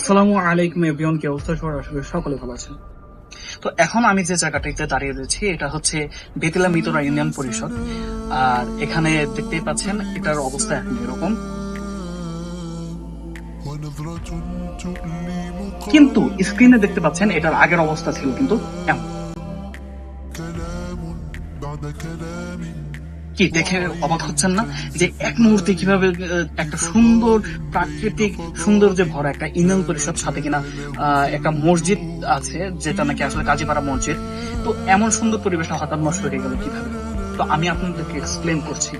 আসসালামু আলাইকুম এভরিওয়ান, কি অবস্থা সবার? করি সকলে ভালো আছেন। তো এখন আমি যে জায়গাটাতে দাঁড়িয়ে রয়েছি, এটা হচ্ছে বেতিলা মিতরা ইউনিয়ন পরিষদ। আর এখানে দেখতেই পাচ্ছেন, এটার অবস্থা এখন এরকম। কিন্তু স্ক্রিনে দেখতে পাচ্ছেন, এটার আগের অবস্থা ছিল কিন্তু এমন। কি, দেখে অবাক হচ্ছেন না যে এক মুহূর্তে কীভাবে একটা সুন্দর প্রাকৃতিক সৌন্দর্যে ভরা একটা ইউনিয়ন পরিষদ সাথে কিনা একটা মসজিদ আছে, যেটা নাকি আসলে কাজীপাড়া মসজিদ। তো এমন সুন্দর পরিবেশটা হঠাৎ নষ্ট হয়ে গেল কীভাবে? তো আমি আপনাদেরকে এক্সপ্লেন করছি।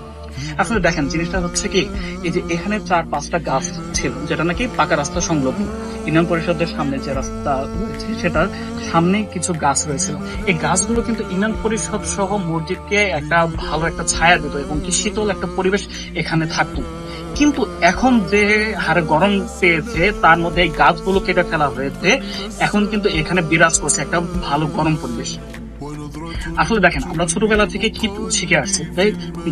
আসলে দেখেন, জিনিসটা হচ্ছে কি, এই যে এখানে চার পাঁচটা গাছ ছিল, যেটা নাকি পাকা রাস্তা সংলগ্ন। ইউনিয়ন পরিষদের সামনে যে রাস্তা রয়েছে, সেটার সামনে কিছু গাছ রয়েছিল এই গাছগুলো কিন্তু ইউনিয়ন পরিষদ সহ মসজিদকে একটা ভালো একটা ছায়া দিত এবং কি শীতল একটা পরিবেশ এখানে থাকতো। কিন্তু এখন যে হারে গরম পেয়েছে, তার মধ্যে এই গাছগুলো কেটে ফেলা হয়েছে, এখন কিন্তু এখানে বিরাজ করছে একটা ভালো গরম পরিবেশ। আসলে দেখেন, আমরা ছোটবেলা থেকে কি শিখে আসছি?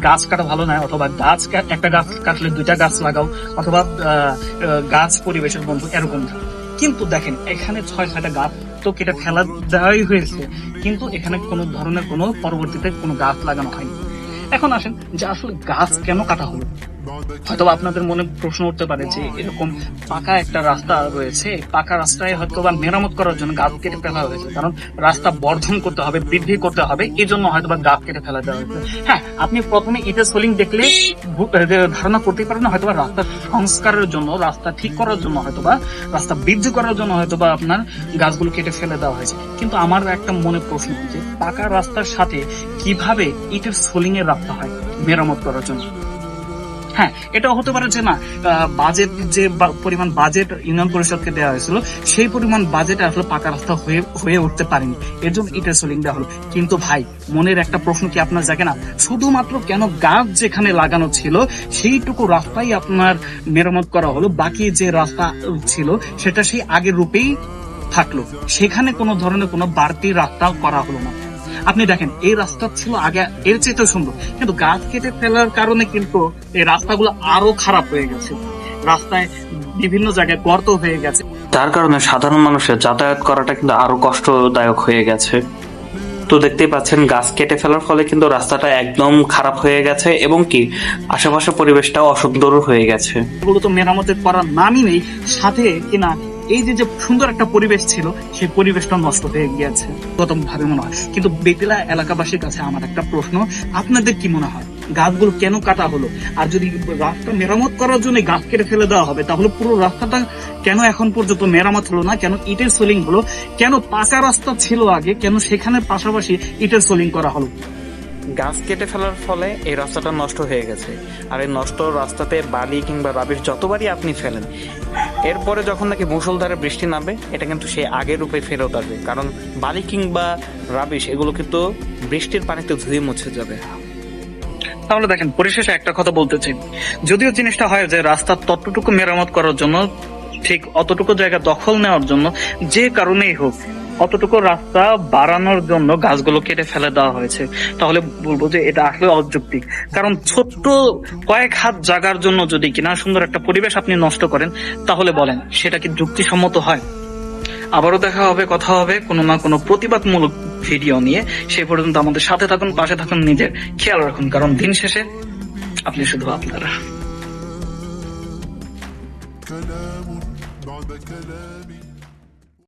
গাছ কাটা ভালো নয়, অথবা গাছ একটা গাছ কাটলে দুইটা গাছ লাগাও, অথবা গাছ পরিবেশের বন্ধু এরকম। কিন্তু দেখেন, এখানে ছয় ছয়টা গাছ তো কেটে ফেলা দেওয়াই হয়েছে, কিন্তু এখানে কোনো ধরনের কোনো পরবর্তীতে কোনো গাছ লাগানো হয়নি। এখন আসেন যে আসলে গাছ কেন কাটা হলো? হয়তো আপনাদের মনে প্রশ্ন উঠতে পারে যে এরকম পাকা একটা রাস্তা রয়েছে, পাকা রাস্তায় হয়তো বা মেরামত করার জন্য গাছ কেটে ফেলা হয়েছে। কারণ রাস্তা বর্ধন করতে হবে, বৃদ্ধি করতে হবে এই জন্য হয়তো বা গাছ কেটে ফেলা দেওয়া হয়েছে। হ্যাঁ আপনি প্রথমে ইটের সোলিং দেখলে ধারণা করতেই পারেন হয়তো বা রাস্তা সংস্কারের জন্য, রাস্তা ঠিক করার জন্য হয়তো বা রাস্তা বৃদ্ধি করার জন্য হয়তো বা আপনার গাছগুলো কেটে ফেলে দেওয়া হয়েছে। কিন্তু আমার একটা মনে প্রশ্ন, যে পাকা রাস্তার সাথে কীভাবে ইটের সোলিং এর রাস্তা হয় মেরামত করার জন্য? হ্যাঁ এটা হতে পারে যে না বাজেট যে পরিমাণ বাজেট ইউনিয়ন পরিষদকে দেওয়া হয়েছিল, সেই পরিমাণ বাজেট আসলে পাকা রাস্তা হয়ে হয়ে উঠতে পারেনি। এর জন্য ইটের সোলিং দেওয়া হলো। কিন্তু ভাই, মনের একটা প্রশ্ন কি আপনার জাগে না? শুধুমাত্র কেন গাছ যেখানে লাগানো ছিল, সেইটুকু রাস্তাই আপনার মেরামত করা হলো, বাকি যে রাস্তা ছিল, সেটা সেই আগের রূপেই থাকল। সেখানে কোনো ধরনের কোনো বাড়তি রাস্তা করা হলো না। আপনি দেখেন এই রাস্তা ছিল আগে এর চেয়ে সুন্দর। কিন্তু গাছ কেটে ফেলার কারণে কিন্তু এই রাস্তাগুলো আরও খারাপ হয়ে গেছে। রাস্তায় বিভিন্ন জায়গায় গর্ত হয়ে গেছে। যার কারণে সাধারণ মানুষের যাতায়াত করাটা কিন্তু আরও কষ্টদায়ক হয়ে গেছে। তো দেখতেই পাচ্ছেন গাছ কেটে ফেলার ফলে কিন্তু রাস্তাটা একদম খারাপ হয়ে গেছে এবং কি আশেপাশে পরিবেশটাও অসুন্দর হয়ে গেছে। এগুলো তো মেরামতের করার নামই নেই সাথে কিনা এই যে সুন্দর একটা পরিবেশ ছিল, সেই পরিবেশটা নষ্ট হয়ে গিয়েছে। প্রথম ভাবে মনে হয়। কিন্তু বেতিলা এলাকাবাসীর কাছে আমার একটা প্রশ্ন, আপনাদের কি মনে হয়? গাছগুলো কেন কাটা হলো? আর যদি রাস্তা মেরামত করার জন্য গাছ কেটে ফেলে দেওয়া হবে, তাহলে পুরো রাস্তাটা কেন এখন পর্যন্ত মেরামত হলো না? কেন ইটের সোলিং হলো? কেন পাকা রাস্তা ছিল আগে? কেন সেখানে পাশাপাশি ইটের সোলিং করা হলো? গাছ কেটে ফেলার ফলে এই রাস্তাটা নষ্ট হয়ে গেছে। আর এই নষ্ট রাস্তাতে বালি কিংবা রাবিশ যতবারই আপনি ফেলেন, এরপরে যখন নাকি মুষলধারে বৃষ্টি নামবে, এটা কিন্তু সেই আগের রূপে ফেরত আসবে। কারণ বালি কিংবা রাবিশ, এগুলো কিন্তু বৃষ্টির পানিতে ধুয়ে মুছে যাবে। তাহলে দেখেন, পরিশেষে একটা কথা বলতে চাই। যদিও জিনিসটা হয় যে রাস্তার ততটুকু মেরামত করার জন্য, ঠিক অতটুকু জায়গা দখল নেওয়ার জন্য, যে কারণেই হোক অতটুকু রাস্তা বাড়ানোর জন্য গাছগুলো কেটে ফেলে দেওয়া হয়েছে তাহলে বলবো যে এটা আসলে অযৌক্তিক কারণ ছোট্ট কয়েক হাত জায়গার জন্য যদি কিনা সুন্দর একটা পরিবেশ আপনি নষ্ট করেন তাহলে বলেন সেটা কি যুক্তিসম্মত হয় আবারও দেখা হবে কথা হবে কোনো না কোনো প্রতিবাদমূলক ভিডিও নিয়ে সেই পর্যন্ত আমাদের সাথে থাকুন পাশে থাকুন নিজের খেয়াল রাখুন কারণ দিন শেষে আপনি শুধু আপনারা كلام بعد كلام